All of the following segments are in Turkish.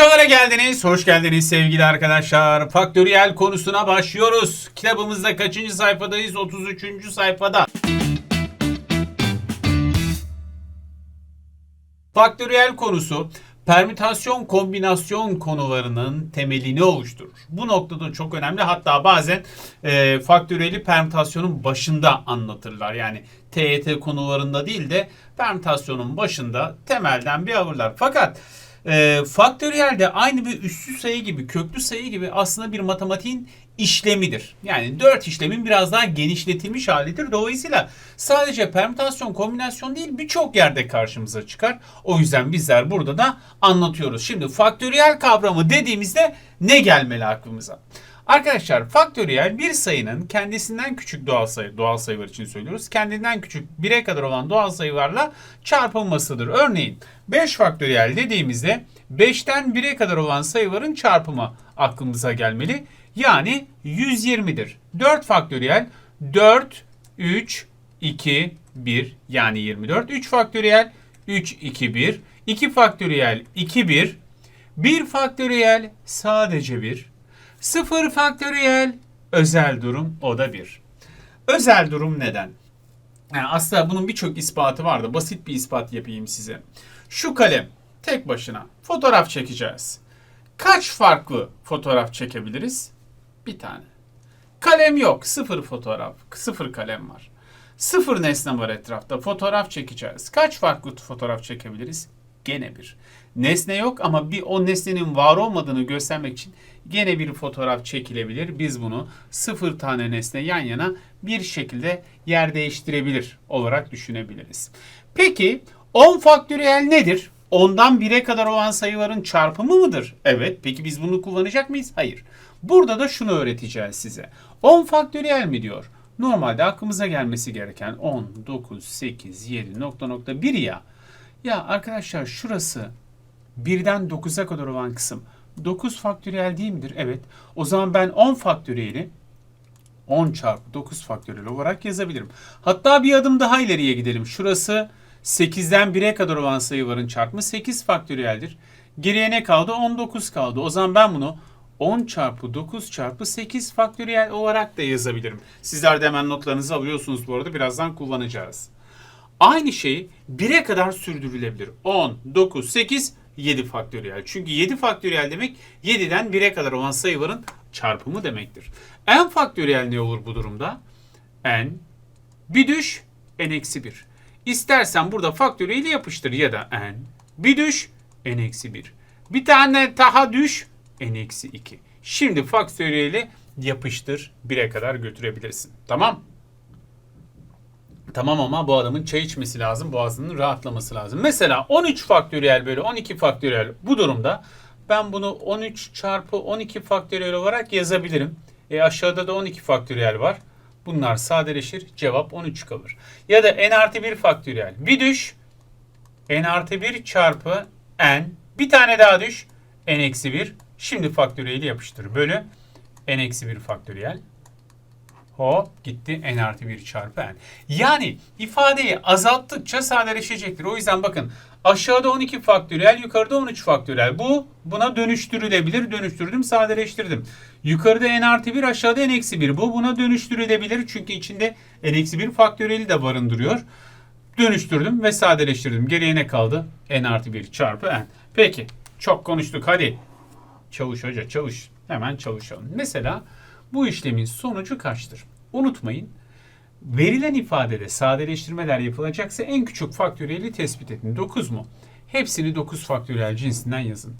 Hocalara geldiniz. Hoş geldiniz sevgili arkadaşlar. Faktöriyel konusuna başlıyoruz. Kitabımızda kaçıncı sayfadayız? 33. sayfada. Faktöriyel konusu permütasyon kombinasyon konularının temelini oluşturur. Bu noktada çok önemli. Hatta bazen e, faktöriyeli permütasyonun başında anlatırlar. Yani TYT konularında değil de permütasyonun başında temelden bir alırlar. Fakat e, faktöriyel de aynı bir üssü sayı gibi, köklü sayı gibi aslında bir matematiğin işlemidir. Yani 4 işlemin biraz daha genişletilmiş halidir. Dolayısıyla sadece permütasyon, kombinasyon değil birçok yerde karşımıza çıkar. O yüzden bizler burada da anlatıyoruz. Şimdi faktöriyel kavramı dediğimizde ne gelmeli aklımıza? Arkadaşlar faktöriyel bir sayının kendisinden küçük doğal sayı, doğal sayılar için söylüyoruz. Kendinden küçük 1'e kadar olan doğal sayılarla çarpılmasıdır. Örneğin 5 faktöriyel dediğimizde 5'ten 1'e kadar olan sayıların çarpımı aklımıza gelmeli. Yani 120'dir. 4 faktöriyel 4, 3, 2, 1 yani 24. 3 faktöriyel 3, 2, 1. 2 faktöriyel 2, 1. 1 faktöriyel sadece 1. 0 faktöriyel özel durum o da 1. Özel durum neden? Yani aslında bunun birçok ispatı vardı. Basit bir ispat yapayım size. Şu kalem tek başına fotoğraf çekeceğiz. Kaç farklı fotoğraf çekebiliriz? Bir tane. Kalem yok. Sıfır fotoğraf. Sıfır kalem var. Sıfır nesne var etrafta. Fotoğraf çekeceğiz. Kaç farklı fotoğraf çekebiliriz? Gene bir. Nesne yok ama bir o nesnenin var olmadığını göstermek için gene bir fotoğraf çekilebilir. Biz bunu sıfır tane nesne yan yana bir şekilde yer değiştirebilir olarak düşünebiliriz. Peki 10 faktöriyel nedir? 10'dan 1'e kadar olan sayıların çarpımı mıdır? Evet. Peki biz bunu kullanacak mıyız? Hayır. Burada da şunu öğreteceğiz size. 10 faktöriyel mi diyor? Normalde aklımıza gelmesi gereken 10, 9, 8, 7 nokta nokta 1 ya. Ya arkadaşlar şurası 1'den 9'a kadar olan kısım 9 faktöriyel değil midir? Evet. O zaman ben 10 faktöriyeli 10 çarpı 9 faktöriyel olarak yazabilirim. Hatta bir adım daha ileriye gidelim. Şurası 8'den 1'e kadar olan sayıların çarpımı 8 faktöriyeldir. Geriye ne kaldı? 19 kaldı. O zaman ben bunu 10 çarpı 9 çarpı 8 faktöriyel olarak da yazabilirim. Sizler de hemen notlarınızı alıyorsunuz bu arada. Birazdan kullanacağız. Aynı şey 1'e kadar sürdürülebilir. 10, 9, 8, 7 faktöriyel. Çünkü 7 faktöriyel demek 7'den 1'e kadar olan sayıların çarpımı demektir. n faktöriyel ne olur bu durumda? n bir düş n eksi 1. İstersen burada faktöriyeli yapıştır ya da n bir düş n eksi 1. Bir tane daha düş n eksi 2. Şimdi faktöriyeli yapıştır 1'e kadar götürebilirsin. Tamam? Tamam ama bu adamın çay içmesi lazım. Boğazının rahatlaması lazım. Mesela 13 faktöriyel bölü 12 faktöriyel bu durumda ben bunu 13 çarpı 12 faktöriyel olarak yazabilirim. E aşağıda da 12 faktöriyel var. Bunlar sadeleşir. Cevap 13 kalır. Ya da n artı 1 faktöriyel. Bir düş. n artı 1 çarpı n. Bir tane daha düş. n eksi 1. Şimdi faktöriyeli yapıştır. Bölü n eksi 1 faktöriyel. Hop gitti n artı 1 çarpı n. Yani ifadeyi azalttıkça sadeleşecektir. O yüzden bakın aşağıda 12 faktöriyel yukarıda 13 faktöriyel. Bu buna dönüştürülebilir. Dönüştürdüm sadeleştirdim. Yukarıda n artı 1 aşağıda n eksi 1. Bu buna dönüştürülebilir. Çünkü içinde n eksi 1 faktöriyeli de barındırıyor. Dönüştürdüm ve sadeleştirdim. Geriye ne kaldı? n artı 1 çarpı n. Peki çok konuştuk hadi. Çavuş hoca çavuş. Hemen çalışalım. Mesela bu işlemin sonucu kaçtır? Unutmayın. Verilen ifadede sadeleştirmeler yapılacaksa en küçük faktöriyeli tespit edin. 9 mu? Hepsini 9 faktöriyel cinsinden yazın.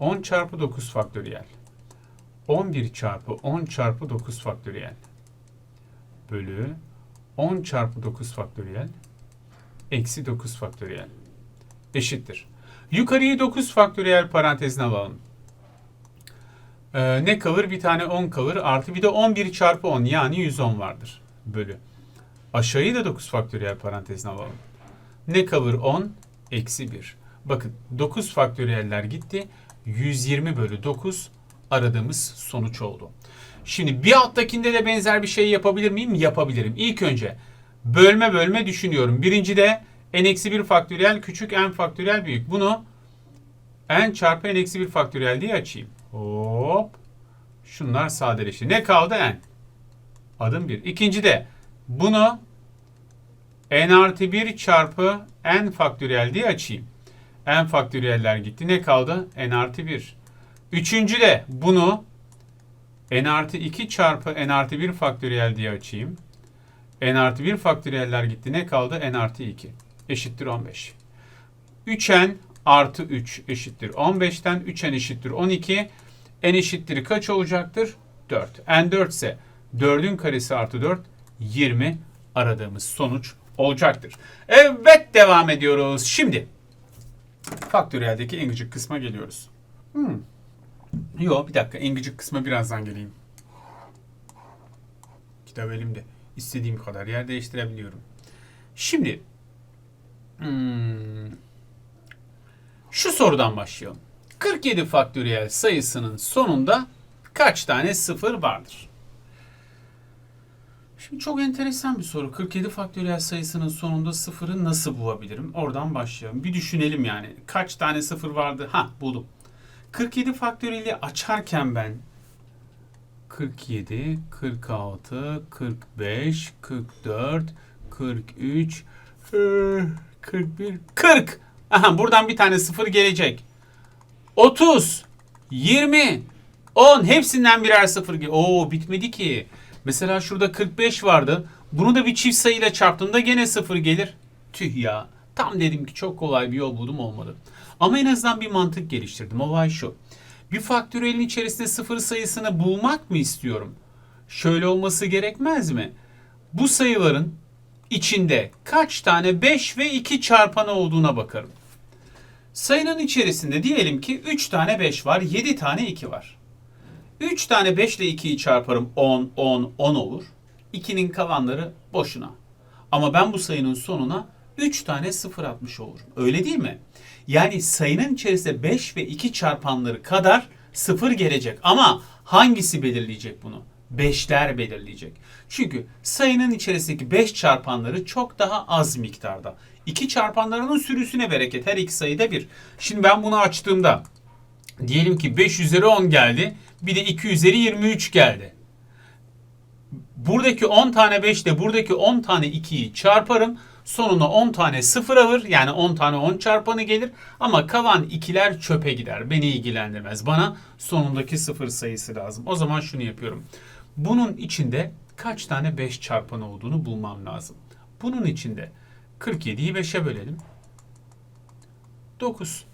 10 çarpı 9 faktöriyel. 11 çarpı 10 çarpı 9 faktöriyel. Bölü 10 çarpı 9 faktöriyel. Eksi 9 faktöriyel. Eşittir. Yukarıyı 9 faktöriyel parantezine alalım. Ee, ne kalır? Bir tane 10 kalır. Artı bir de 11 çarpı 10 yani 110 vardır. Bölü. Aşağıyı da 9 faktöriyel parantezine alalım. Ne kalır? 10 eksi 1. Bakın 9 faktöriyeller gitti. 120 bölü 9 aradığımız sonuç oldu. Şimdi bir alttakinde de benzer bir şey yapabilir miyim? Yapabilirim. İlk önce bölme bölme düşünüyorum. Birincide n-1 faktöriyel küçük n faktöriyel büyük. Bunu n çarpı n eksi 1 faktöriyel diye açayım. Hop. Şunlar sadeleşti. Ne kaldı n? Adım 1. İkinci de bunu n artı 1 çarpı n faktöriyel diye açayım. n faktöriyeller gitti. Ne kaldı? n artı 1. Üçüncü de bunu n artı 2 çarpı n artı 1 faktöriyel diye açayım. n artı 1 faktöriyeller gitti. Ne kaldı? n artı 2 eşittir 15. 3n artı 3 eşittir 15'ten 3n eşittir 12. n eşittir kaç olacaktır? 4. n 4 ise 4'ün karesi artı 4 20 aradığımız sonuç olacaktır. Evet devam ediyoruz. Şimdi faktöriyeldeki en gıcık kısma geliyoruz. Hmm. Yo bir dakika en gıcık kısma birazdan geleyim. Kitap elimde. İstediğim kadar yer değiştirebiliyorum. Şimdi hmm, şu sorudan başlayalım. 47 faktöriyel sayısının sonunda kaç tane sıfır vardır? Şimdi çok enteresan bir soru. 47 faktöriyel sayısının sonunda sıfırı nasıl bulabilirim? Oradan başlayalım. Bir düşünelim yani. Kaç tane sıfır vardı? Ha buldum. 47 faktöriyeli açarken ben 47, 46, 45, 44, 43, eee, 41, 40. Aha buradan bir tane sıfır gelecek. 30, 20, 10 hepsinden birer sıfır gel. Oo bitmedi ki. Mesela şurada 45 vardı. Bunu da bir çift sayıyla çarptığımda gene sıfır gelir. Tüh ya. Tam dedim ki çok kolay bir yol buldum olmadı. Ama en azından bir mantık geliştirdim. Olay şu. Bir faktöriyelin içerisinde sıfır sayısını bulmak mı istiyorum? Şöyle olması gerekmez mi? Bu sayıların içinde kaç tane 5 ve 2 çarpanı olduğuna bakarım. Sayının içerisinde diyelim ki 3 tane 5 var, 7 tane 2 var. 3 tane 5 ile 2'yi çarparım 10, 10, 10 olur. 2'nin kalanları boşuna. Ama ben bu sayının sonuna 3 tane 0 atmış olurum. Öyle değil mi? Yani sayının içerisinde 5 ve 2 çarpanları kadar 0 gelecek. Ama hangisi belirleyecek bunu? 5'ler belirleyecek. Çünkü sayının içerisindeki 5 çarpanları çok daha az miktarda. 2 çarpanlarının sürüsüne bereket. Her iki sayıda bir. Şimdi ben bunu açtığımda diyelim ki 5 üzeri 10 geldi. Bir de 2 üzeri 23 geldi. Buradaki 10 tane 5 ile buradaki 10 tane 2'yi çarparım. Sonuna 10 tane 0 alır. Yani 10 tane 10 çarpanı gelir. Ama kalan ikiler çöpe gider. Beni ilgilendirmez. Bana sonundaki 0 sayısı lazım. O zaman şunu yapıyorum. Bunun içinde kaç tane 5 çarpanı olduğunu bulmam lazım. Bunun içinde 47'yi 5'e bölelim. 9.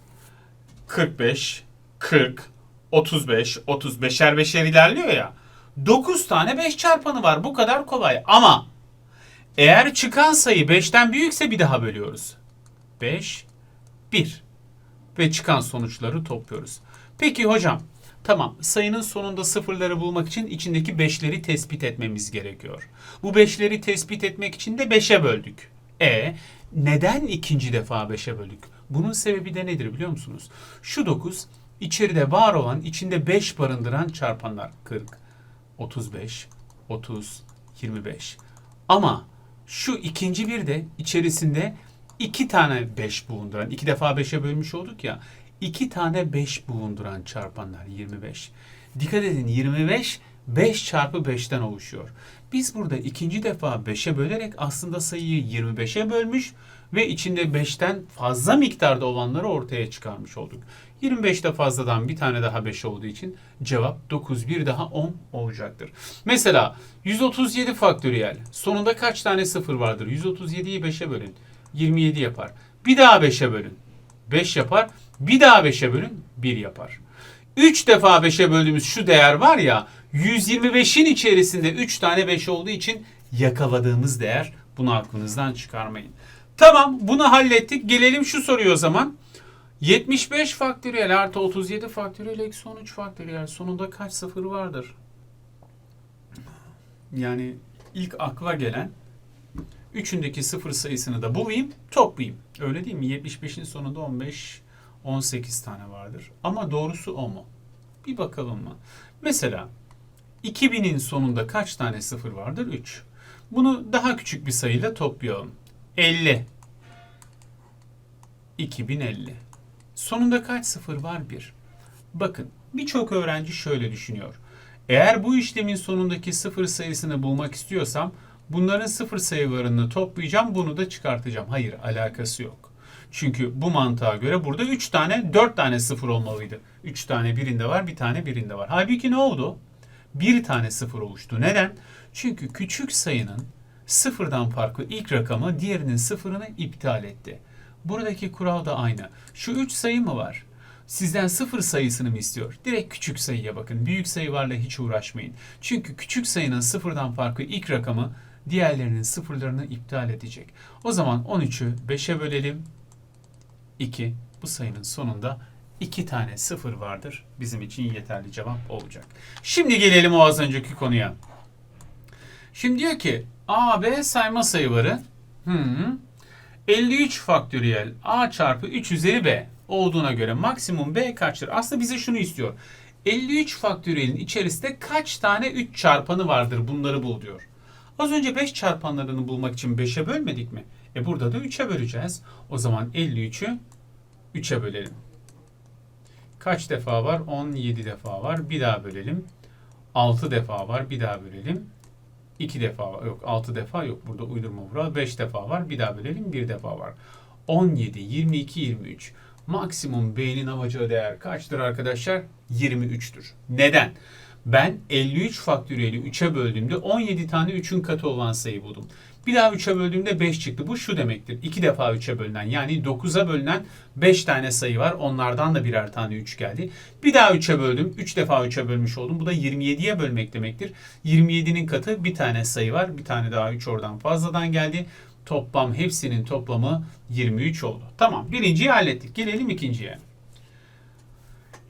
45, 40, 35, 35'er beşer ilerliyor ya. 9 tane 5 çarpanı var. Bu kadar kolay. Ama eğer çıkan sayı 5'ten büyükse bir daha bölüyoruz. 5, 1. Ve çıkan sonuçları topluyoruz. Peki hocam, tamam sayının sonunda sıfırları bulmak için içindeki 5'leri tespit etmemiz gerekiyor. Bu 5'leri tespit etmek için de 5'e böldük. E neden ikinci defa 5'e böldük? Bunun sebebi de nedir biliyor musunuz? Şu 9 içeride var olan içinde 5 barındıran çarpanlar 40, 35, 30, 25. Ama şu ikinci bir de içerisinde iki tane 5 bulunduran, iki defa 5'e bölmüş olduk ya, iki tane 5 bulunduran çarpanlar 25. Dikkat edin 25 5 çarpı 5'ten oluşuyor. Biz burada ikinci defa 5'e bölerek aslında sayıyı 25'e bölmüş ve içinde 5'ten fazla miktarda olanları ortaya çıkarmış olduk. 25'te fazladan bir tane daha 5 olduğu için cevap 9 bir daha 10 olacaktır. Mesela 137 faktöriyel sonunda kaç tane sıfır vardır? 137'yi 5'e bölün 27 yapar. Bir daha 5'e bölün 5 yapar. Bir daha 5'e bölün 1 yapar. 3 defa 5'e böldüğümüz şu değer var ya 125'in içerisinde 3 tane 5 olduğu için yakaladığımız değer bunu aklınızdan çıkarmayın. Tamam bunu hallettik. Gelelim şu soruya o zaman. 75 faktöriyel artı 37 faktöriyel eksi 13 faktöriyel sonunda kaç sıfır vardır? Yani ilk akla gelen üçündeki sıfır sayısını da bulayım, toplayayım. Öyle değil mi? 75'in sonunda 15, 18 tane vardır. Ama doğrusu o mu? Bir bakalım mı? Mesela 2000'in sonunda kaç tane sıfır vardır? 3. Bunu daha küçük bir sayıyla toplayalım. 50. 2050. Sonunda kaç sıfır var? 1. Bakın birçok öğrenci şöyle düşünüyor. Eğer bu işlemin sonundaki sıfır sayısını bulmak istiyorsam bunların sıfır sayılarını toplayacağım bunu da çıkartacağım. Hayır alakası yok. Çünkü bu mantığa göre burada 3 tane 4 tane sıfır olmalıydı. 3 tane birinde var bir tane birinde var. Halbuki ne oldu? Bir tane sıfır oluştu. Neden? Çünkü küçük sayının sıfırdan farklı ilk rakamı diğerinin sıfırını iptal etti. Buradaki kural da aynı. Şu 3 sayı mı var? Sizden sıfır sayısını mı istiyor? Direkt küçük sayıya bakın. Büyük sayılarla hiç uğraşmayın. Çünkü küçük sayının sıfırdan farklı ilk rakamı diğerlerinin sıfırlarını iptal edecek. O zaman 13'ü 5'e bölelim. 2. Bu sayının sonunda 2 tane sıfır vardır. Bizim için yeterli cevap olacak. Şimdi gelelim o az önceki konuya. Şimdi diyor ki A, B sayma sayıları hmm, 53 faktöriyel A çarpı 3 üzeri B olduğuna göre maksimum B kaçtır? Aslında bize şunu istiyor. 53 faktöriyelin içerisinde kaç tane 3 çarpanı vardır bunları bul diyor. Az önce 5 çarpanlarını bulmak için 5'e bölmedik mi? E burada da 3'e böleceğiz. O zaman 53'ü 3'e bölelim. Kaç defa var? 17 defa var. Bir daha bölelim. 6 defa var. Bir daha bölelim. 2 defa var. Yok 6 defa yok. Burada uydurma vural. 5 defa var. Bir daha bölelim. 1 defa var. 17, 22, 23. Maksimum B'nin alacağı değer kaçtır arkadaşlar? 23'tür. Neden? Ben 53 faktöriyeli 3'e böldüğümde 17 tane 3'ün katı olan sayı buldum. Bir daha 3'e böldüğümde 5 çıktı. Bu şu demektir. 2 defa 3'e bölünen yani 9'a bölünen 5 tane sayı var. Onlardan da birer tane 3 geldi. Bir daha 3'e böldüm. 3 defa 3'e bölmüş oldum. Bu da 27'ye bölmek demektir. 27'nin katı bir tane sayı var. Bir tane daha 3 oradan fazladan geldi. Toplam hepsinin toplamı 23 oldu. Tamam birinciyi hallettik. Gelelim ikinciye.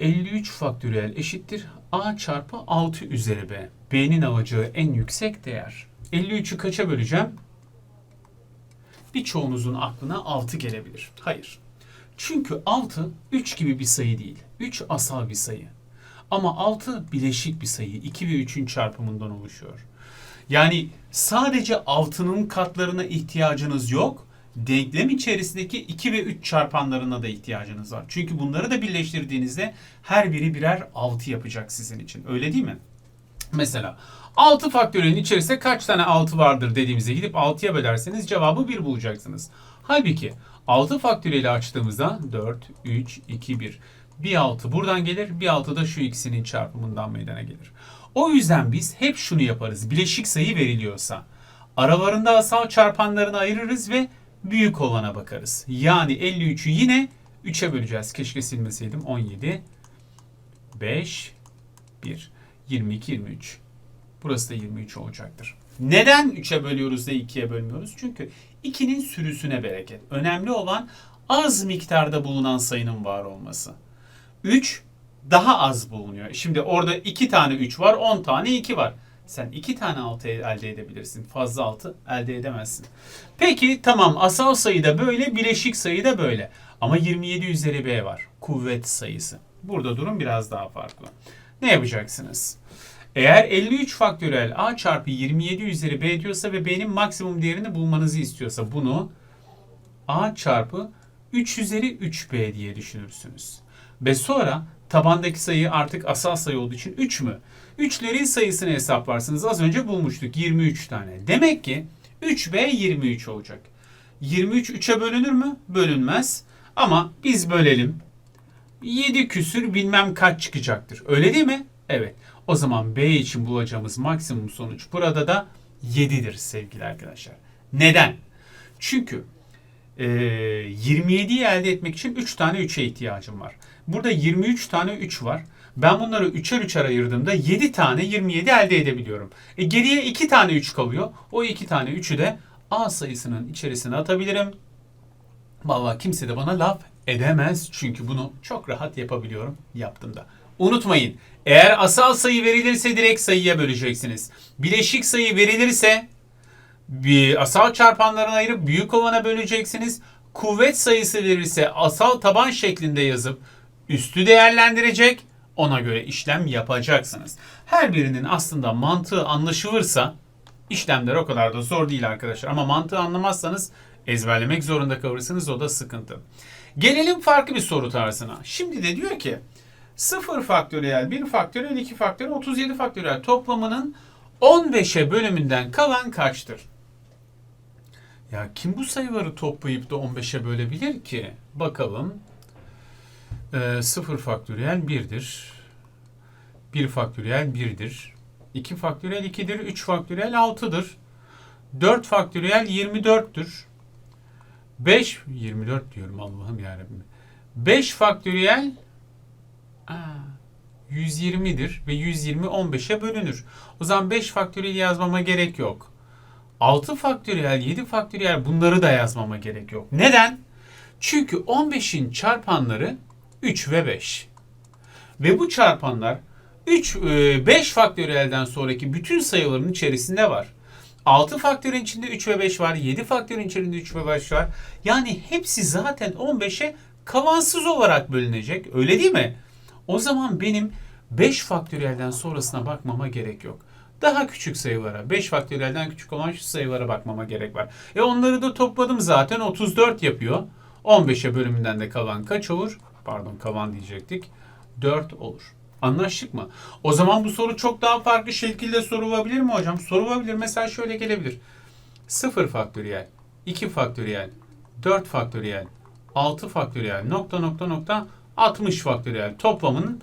53 faktöriyel eşittir a çarpı 6 üzeri b. b'nin alacağı en yüksek değer. 53'ü kaça böleceğim? Birçoğunuzun aklına 6 gelebilir. Hayır. Çünkü 6 3 gibi bir sayı değil. 3 asal bir sayı. Ama 6 bileşik bir sayı. 2 ve 3'ün çarpımından oluşuyor. Yani sadece 6'nın katlarına ihtiyacınız yok. Denklem içerisindeki 2 ve 3 çarpanlarına da ihtiyacınız var. Çünkü bunları da birleştirdiğinizde her biri birer 6 yapacak sizin için. Öyle değil mi? Mesela 6 faktöriyelin içerisinde kaç tane 6 vardır dediğimizde gidip 6'ya bölerseniz cevabı 1 bulacaksınız. Halbuki 6 faktöriyeli açtığımızda 4, 3, 2, 1. Bir 6 buradan gelir, bir 6 da şu ikisinin çarpımından meydana gelir. O yüzden biz hep şunu yaparız. Bileşik sayı veriliyorsa aralarında asal çarpanlarını ayırırız ve büyük olana bakarız. Yani 53'ü yine 3'e böleceğiz. Keşke silmeseydim. 17, 5, 1, 22, 23. Burası da 23 olacaktır. Neden 3'e bölüyoruz da 2'ye bölmüyoruz? Çünkü 2'nin sürüsüne bereket. Önemli olan az miktarda bulunan sayının var olması. 3 daha az bulunuyor. Şimdi orada 2 tane 3 var, 10 tane 2 var. Sen 2 tane 6 elde edebilirsin. Fazla 6 elde edemezsin. Peki tamam asal sayı da böyle, bileşik sayı da böyle. Ama 27 üzeri b var. Kuvvet sayısı. Burada durum biraz daha farklı. Ne yapacaksınız? Eğer 53 faktörel a çarpı 27 üzeri b diyorsa ve b'nin maksimum değerini bulmanızı istiyorsa bunu a çarpı 3 üzeri 3b diye düşünürsünüz. Ve sonra tabandaki sayı artık asal sayı olduğu için 3 mü? 3'lerin sayısını hesaplarsınız. Az önce bulmuştuk 23 tane. Demek ki 3b 23 olacak. 23 3'e bölünür mü? Bölünmez. Ama biz bölelim. 7 küsür bilmem kaç çıkacaktır. Öyle değil mi? Evet. O zaman B için bulacağımız maksimum sonuç burada da 7'dir sevgili arkadaşlar. Neden? Çünkü e, 27'yi elde etmek için 3 tane 3'e ihtiyacım var. Burada 23 tane 3 var. Ben bunları 3'er 3'er ayırdığımda 7 tane 27 elde edebiliyorum. E, geriye 2 tane 3 kalıyor. O 2 tane 3'ü de A sayısının içerisine atabilirim. Vallahi kimse de bana laf edemez. Çünkü bunu çok rahat yapabiliyorum. Yaptım da. Unutmayın. Eğer asal sayı verilirse direkt sayıya böleceksiniz. Bileşik sayı verilirse bir asal çarpanlarını ayırıp büyük olana böleceksiniz. Kuvvet sayısı verirse asal taban şeklinde yazıp üstü değerlendirecek. Ona göre işlem yapacaksınız. Her birinin aslında mantığı anlaşılırsa işlemler o kadar da zor değil arkadaşlar. Ama mantığı anlamazsanız ezberlemek zorunda kalırsınız o da sıkıntı. Gelelim farklı bir soru tarzına. Şimdi de diyor ki 0 faktöriyel, 1 faktöriyel, 2 faktöriyel, 37 faktöriyel toplamının 15'e bölümünden kalan kaçtır? Ya kim bu sayıları toplayıp da 15'e bölebilir ki? Bakalım. Ee, 0 faktöriyel 1'dir. 1 faktöriyel 1'dir. 2 faktöriyel 2'dir. 3 faktöriyel 6'dır. 4 faktöriyel 24'tür. 5 24 diyorum Allah'ım yarabbim. 5 faktöriyel aa, 120'dir ve 120 15'e bölünür. O zaman 5 faktöriyel yazmama gerek yok. 6 faktöriyel, 7 faktöriyel bunları da yazmama gerek yok. Neden? Çünkü 15'in çarpanları 3 ve 5. Ve bu çarpanlar 3 5 faktöriyelden sonraki bütün sayıların içerisinde var. 6 faktörün içinde 3 ve 5 var. 7 faktörün içinde 3 ve 5 var. Yani hepsi zaten 15'e kalansız olarak bölünecek. Öyle değil mi? O zaman benim 5 faktöriyelden sonrasına bakmama gerek yok. Daha küçük sayılara, 5 faktöriyelden küçük olan şu sayılara bakmama gerek var. E onları da topladım zaten 34 yapıyor. 15'e bölümünden de kalan kaç olur? Pardon kalan diyecektik. 4 olur. Anlaştık mı? O zaman bu soru çok daha farklı şekilde sorulabilir mi hocam? Sorulabilir. Mesela şöyle gelebilir. 0 faktöriyel, 2 faktöriyel, 4 faktöriyel, 6 faktöriyel, nokta nokta nokta 60 faktöriyel toplamının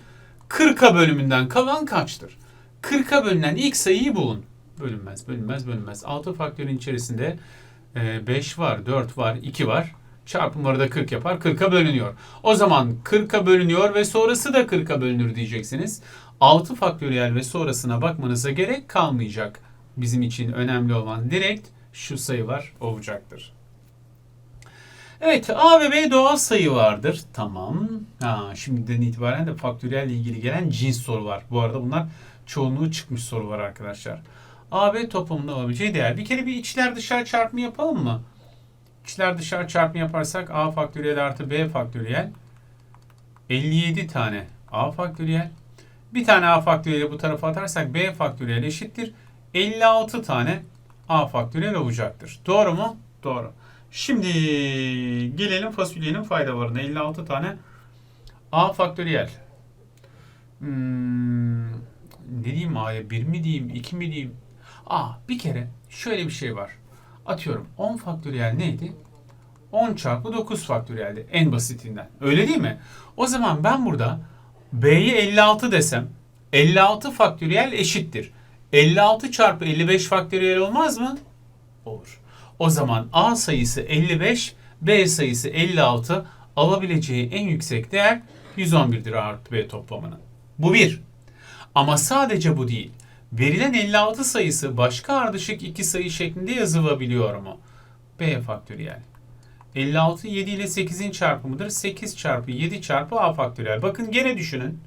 40'a bölümünden kalan kaçtır? 40'a bölünen ilk sayıyı bulun. Bölünmez, bölünmez, bölünmez. 6 faktörün içerisinde 5 var, 4 var, 2 var. Çarpımları da 40 yapar. 40'a bölünüyor. O zaman 40'a bölünüyor ve sonrası da 40'a bölünür diyeceksiniz. 6 faktöriyel ve sonrasına bakmanıza gerek kalmayacak. Bizim için önemli olan direkt şu sayılar olacaktır. Evet A ve B doğal sayı vardır. Tamam. Ha, şimdiden itibaren de faktöriyel ile ilgili gelen cins soru var. Bu arada bunlar çoğunluğu çıkmış soru var arkadaşlar. A, B toplamında alabileceği değer. Bir kere bir içler dışarı çarpımı yapalım mı? İçler dışarı çarpımı yaparsak A faktöriyel artı B faktöriyel 57 tane A faktöriyel. Bir tane A faktöriyeli bu tarafa atarsak B faktöriyel eşittir. 56 tane A faktöriyel olacaktır. Doğru mu? Doğru. Şimdi gelelim fasulyenin faydalarına. 56 tane A faktöriyel. Hmm, ne diyeyim A'ya? 1 mi diyeyim? 2 mi diyeyim? A bir kere şöyle bir şey var. Atıyorum 10 faktöriyel neydi? 10 çarpı 9 faktöriyeldi en basitinden. Öyle değil mi? O zaman ben burada B'ye 56 desem 56 faktöriyel eşittir. 56 çarpı 55 faktöriyel olmaz mı? Olur. O zaman A sayısı 55, B sayısı 56 alabileceği en yüksek değer 111'dir A artı B toplamının. Bu bir. Ama sadece bu değil. Verilen 56 sayısı başka ardışık iki sayı şeklinde yazılabiliyor mu? B faktöriyel. 56 7 ile 8'in çarpımıdır. 8 çarpı 7 çarpı A faktöriyel. Bakın gene düşünün.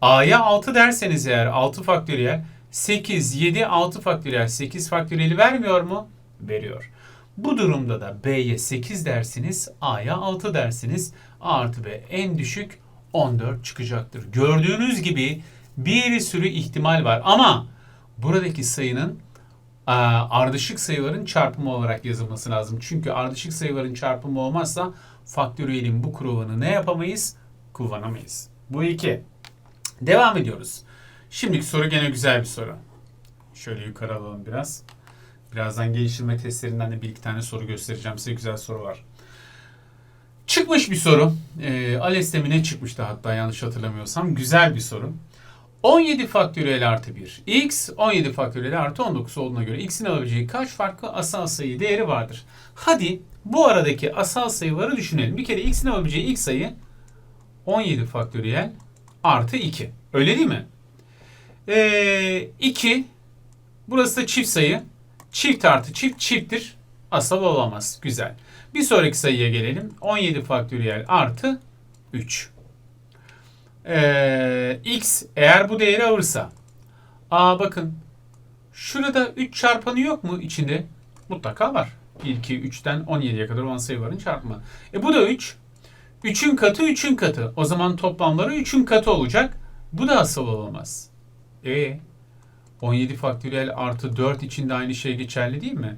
A'ya 6 derseniz eğer 6 faktöriyel 8, 7, 6 faktöriyel 8 faktöriyeli vermiyor mu? Veriyor. Bu durumda da B'ye 8 dersiniz, A'ya 6 dersiniz. A artı B en düşük 14 çıkacaktır. Gördüğünüz gibi bir sürü ihtimal var ama buradaki sayının ardışık sayıların çarpımı olarak yazılması lazım. Çünkü ardışık sayıların çarpımı olmazsa faktöriyelin bu kuralını ne yapamayız? Kullanamayız. Bu iki. Devam ediyoruz. Şimdiki soru gene güzel bir soru. Şöyle yukarı alalım biraz. Birazdan geliştirme testlerinden de bir iki tane soru göstereceğim size. Güzel soru var. Çıkmış bir soru. E, ALES demine çıkmıştı hatta yanlış hatırlamıyorsam. Güzel bir soru. 17 faktöriyel artı 1. X 17 faktöriyel artı 19 olduğuna göre x'in alabileceği kaç farklı asal sayı değeri vardır? Hadi bu aradaki asal sayıları düşünelim. Bir kere x'in alabileceği ilk sayı 17 faktöriyel artı 2. Öyle değil mi? Ee, 2 burası da çift sayı. Çift artı çift çifttir. Asal olamaz. Güzel. Bir sonraki sayıya gelelim. 17 faktöriyel artı 3 e, x eğer bu değeri alırsa a bakın şurada 3 çarpanı yok mu içinde? Mutlaka var. 1, 2, 3'ten 17'ye kadar olan sayıların çarpımı. E bu da 3. 3'ün katı 3'ün katı. O zaman toplamları 3'ün katı olacak. Bu da asal olamaz. E 17 faktöriyel artı 4 için de aynı şey geçerli değil mi?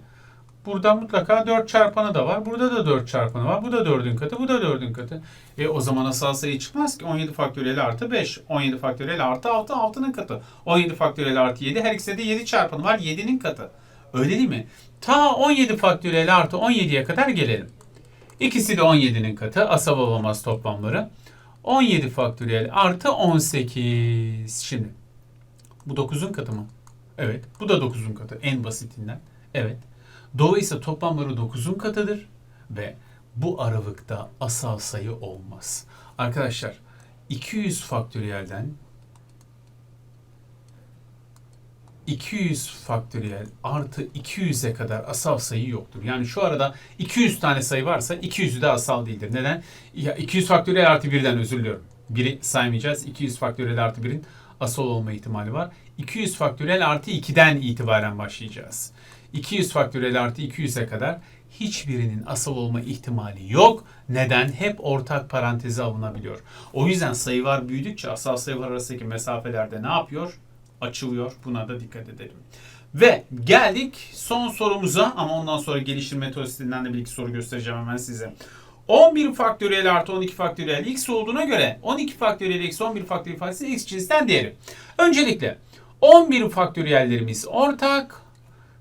Burada mutlaka 4 çarpanı da var. Burada da 4 çarpanı var. Bu da 4'ün katı. Bu da 4'ün katı. E o zaman asal sayı çıkmaz ki. 17 faktöriyel artı 5. 17 faktöriyel artı 6. 6'nın katı. 17 faktöriyel artı 7. Her ikisinde de 7 çarpanı var. 7'nin katı. Öyle değil mi? Ta 17 faktöriyel artı 17'ye kadar gelelim. İkisi de 17'nin katı. Asal olamaz toplamları. 17 faktöriyel artı 18. Şimdi bu 9'un katı mı? Evet. Bu da 9'un katı. En basitinden. Evet. Dolayısıyla toplamları 9'un katıdır ve bu aralıkta asal sayı olmaz. Arkadaşlar 200 faktöriyelden 200 faktöriyel artı 200'e kadar asal sayı yoktur. Yani şu arada 200 tane sayı varsa 200'ü de asal değildir. Neden? Ya 200 faktöriyel artı 1'den özür diliyorum. Biri saymayacağız. 200 faktöriyel artı 1'in asal olma ihtimali var. 200 faktöriyel artı 2'den itibaren başlayacağız. 200 faktöriyel artı 200'e kadar hiçbirinin asal olma ihtimali yok. Neden? Hep ortak paranteze alınabiliyor. O yüzden sayılar büyüdükçe asal sayılar arasındaki mesafelerde ne yapıyor? Açılıyor. Buna da dikkat edelim. Ve geldik son sorumuza ama ondan sonra geliştirme metodisinden de bir iki soru göstereceğim hemen size. 11 faktöriyel artı 12 faktöriyel x olduğuna göre 12 faktöriyel eksi 11 faktöriyel ifadesi x cinsinden değeri. Öncelikle 11 faktöriyellerimiz ortak.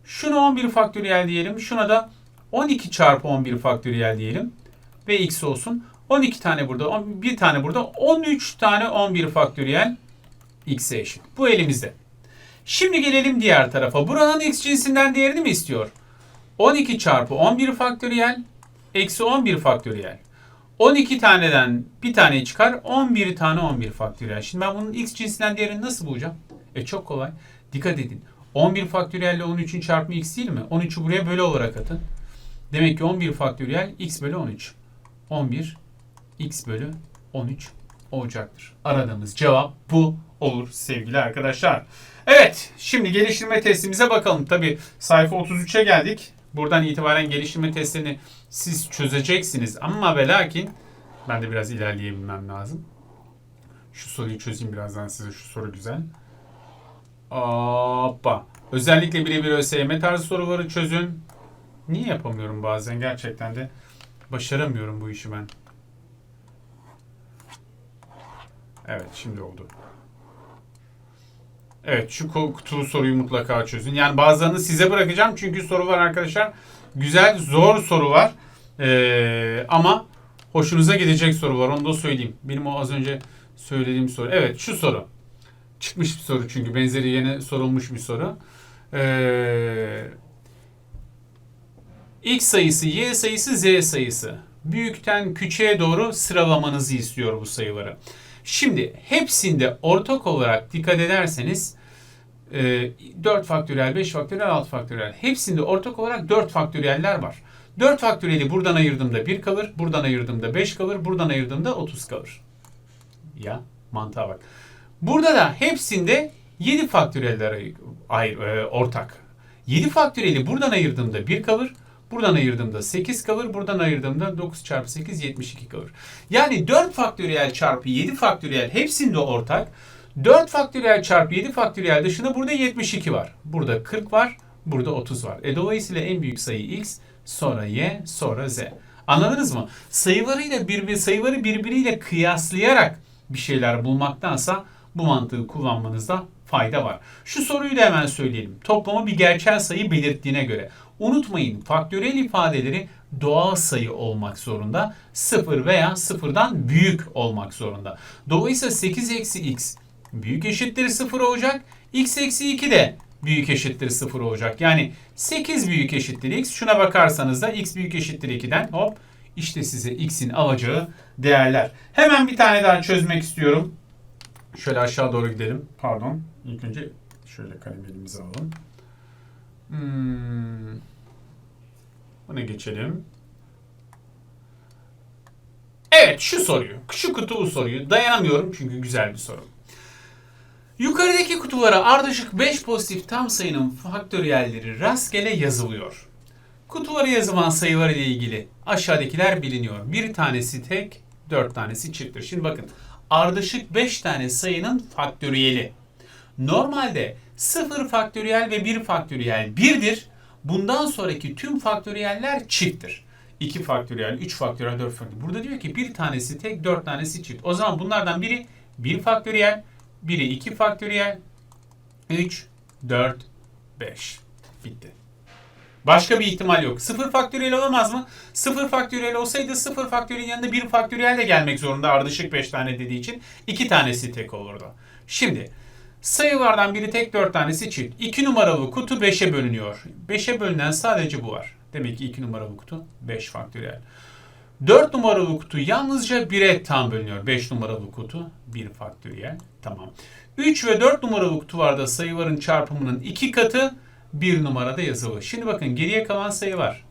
Şuna 11 faktöriyel diyelim. Şuna da 12 çarpı 11 faktöriyel diyelim. Ve x olsun. 12 tane burada, bir tane burada. 13 tane 11 faktöriyel x'e eşit. Bu elimizde. Şimdi gelelim diğer tarafa. Buranın x cinsinden değerini mi istiyor? 12 çarpı 11 faktöriyel eksi 11 faktöriyel. 12 taneden bir tane çıkar. 11 tane 11 faktöriyel. Şimdi ben bunun x cinsinden değerini nasıl bulacağım? E çok kolay. Dikkat edin. 11 faktöriyel ile 13'ün çarpımı x değil mi? 13'ü buraya bölü olarak atın. Demek ki 11 faktöriyel x bölü 13. 11 x bölü 13 olacaktır. Aradığımız cevap bu olur sevgili arkadaşlar. Evet şimdi geliştirme testimize bakalım. Tabi sayfa 33'e geldik. Buradan itibaren geliştirme testini siz çözeceksiniz. Ama ve lakin ben de biraz ilerleyebilmem lazım. Şu soruyu çözeyim birazdan size. Şu soru güzel. Hoppa. Özellikle birebir ÖSYM tarzı soruları çözün. Niye yapamıyorum bazen gerçekten de başaramıyorum bu işi ben. Evet şimdi oldu. Evet şu kutu soruyu mutlaka çözün. Yani bazılarını size bırakacağım çünkü soru var arkadaşlar. Güzel zor soru var. Ee, ama hoşunuza gidecek soru var onu da söyleyeyim. Benim o az önce söylediğim soru. Evet şu soru. Çıkmış bir soru çünkü benzeri yine sorulmuş bir soru. Ee, X sayısı, Y sayısı, Z sayısı. Büyükten küçüğe doğru sıralamanızı istiyor bu sayıları. Şimdi hepsinde ortak olarak dikkat ederseniz 4 faktöriyel, 5 faktöriyel, 6 faktöriyel. Hepsinde ortak olarak 4 faktöriyeller var. 4 faktöriyeli buradan ayırdığımda 1 kalır, buradan ayırdığımda 5 kalır, buradan ayırdığımda 30 kalır. Ya mantığa bak. Burada da hepsinde 7 faktöriyeller ayır, e, ortak. 7 faktöriyeli buradan ayırdığımda 1 kalır, Buradan ayırdığımda 8 kalır. Buradan ayırdığımda 9 çarpı 8 72 kalır. Yani 4 faktöriyel çarpı 7 faktöriyel hepsinde ortak. 4 faktöriyel çarpı 7 faktöriyel dışında burada 72 var. Burada 40 var. Burada 30 var. E dolayısıyla en büyük sayı x, sonra y, sonra z. Anladınız mı? Sayılarıyla birbir sayıları birbiriyle kıyaslayarak bir şeyler bulmaktansa bu mantığı kullanmanızda fayda var. Şu soruyu da hemen söyleyelim. Toplamı bir gerçel sayı belirttiğine göre Unutmayın faktöriyel ifadeleri doğal sayı olmak zorunda. 0 veya sıfırdan büyük olmak zorunda. Dolayısıyla 8 eksi x büyük eşittir 0 olacak. x eksi 2 de büyük eşittir 0 olacak. Yani 8 büyük eşittir x. Şuna bakarsanız da x büyük eşittir 2'den hop işte size x'in alacağı değerler. Hemen bir tane daha çözmek istiyorum. Şöyle aşağı doğru gidelim. Pardon. İlk önce şöyle kalem elimize alalım. Hmm. Buna geçelim. Evet şu soruyu, şu kutulu soruyu dayanamıyorum çünkü güzel bir soru. Yukarıdaki kutulara ardışık 5 pozitif tam sayının faktöriyelleri rastgele yazılıyor. Kutulara yazılan sayılar ile ilgili aşağıdakiler biliniyor. Bir tanesi tek, dört tanesi çifttir. Şimdi bakın ardışık 5 tane sayının faktöriyeli. Normalde 0 faktöriyel ve 1 faktöriyel 1'dir. Bundan sonraki tüm faktöriyeller çifttir. 2 faktöriyel, 3 faktöriyel, 4 faktöriyel. Burada diyor ki bir tanesi tek, 4 tanesi çift. O zaman bunlardan biri 1 faktöriyel, biri 2 faktöriyel, 3, 4, 5. Bitti. Başka bir ihtimal yok. 0 faktöriyel olamaz mı? 0 faktöriyel olsaydı 0 faktöriyelin yanında 1 faktöriyel de gelmek zorunda ardışık 5 tane dediği için 2 tanesi tek olurdu. Şimdi sayılardan biri tek 4 tanesi çift. 2 numaralı kutu 5'e bölünüyor. 5'e bölünen sadece bu var. Demek ki 2 numaralı kutu 5 faktöriyel. 4 numaralı kutu yalnızca 1'e tam bölünüyor. 5 numaralı kutu 1 faktöriyel. Tamam. 3 ve 4 numaralı kutularda sayıların çarpımının 2 katı 1 numarada yazılı. Şimdi bakın geriye kalan sayılar.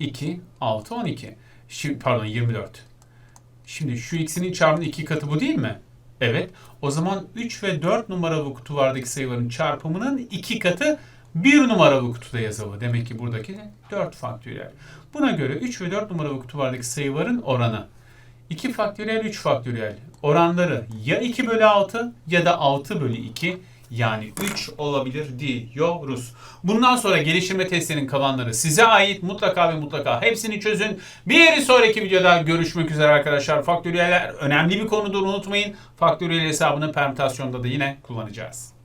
2, 6, 12. Şimdi, pardon 24. Şimdi şu ikisinin çarpımının 2 katı bu değil mi? Evet. O zaman 3 ve 4 numaralı kutulardaki sayıların çarpımının 2 katı 1 numaralı kutuda yazılı. Demek ki buradaki 4 faktöriyel. Buna göre 3 ve 4 numaralı kutulardaki sayıların oranı 2 faktöriyel 3 faktöriyel oranları ya 2 bölü 6 ya da 6 bölü 2 yani 3 olabilir diyoruz. Bundan sonra geliştirme testlerinin kalanları size ait mutlaka ve mutlaka hepsini çözün. Bir sonraki videoda görüşmek üzere arkadaşlar. Faktöriyeller önemli bir konudur unutmayın. Faktöriyel hesabını permütasyonda da yine kullanacağız.